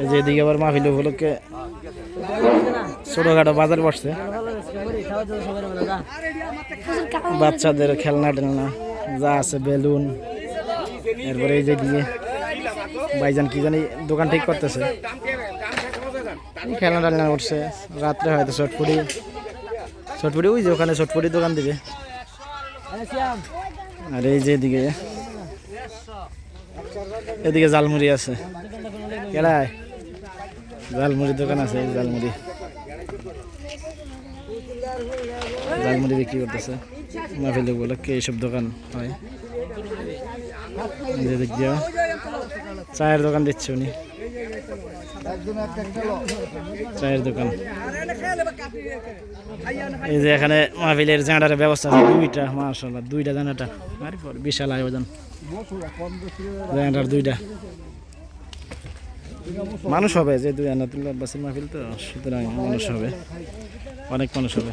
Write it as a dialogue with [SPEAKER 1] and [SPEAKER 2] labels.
[SPEAKER 1] এই যে এদিকে আবার মাহফিল উপলক্ষে ছোটখাটো বাজার বসছে। বাচ্চাদের খেলনা টেলনা যা আছে, বেলুন, এরপরে এই যে দিয়ে ভাইজান কি জানি দোকান ঠিক করতেছে। খেলনা টেলনা উঠছে রাত্রে হয়তো চটপুরি চটপুরি ওই যে ওখানে চটপুরি দোকান দিবে। আর এই যে এদিকে এদিকে জালমুড়ি আছে। কেডায় জালমুড়ির দোকান আছে জালমুড়ি জালমুড়ি বিক্রি করতেছে। মাহফিল উপলক্ষে এইসব দোকান হয়। এই যে দিক দিয়ে চায়ের দোকান দিচ্ছে উনি। চায়ের দোকান। এই যে এখানে মাহফিলের জাঁড়ার ব্যবস্থা আছে, দুইটা মাশাল্লাহ দুইটা জানাটা। বিশাল আয়োজন। জাঁড়ার দুইটা। মানুষ হবে যে দুই আনাতুল্লাহ আব্বাসের মাহফিল তো সুতরাং মানুষ হবে। অনেক মানুষ হবে।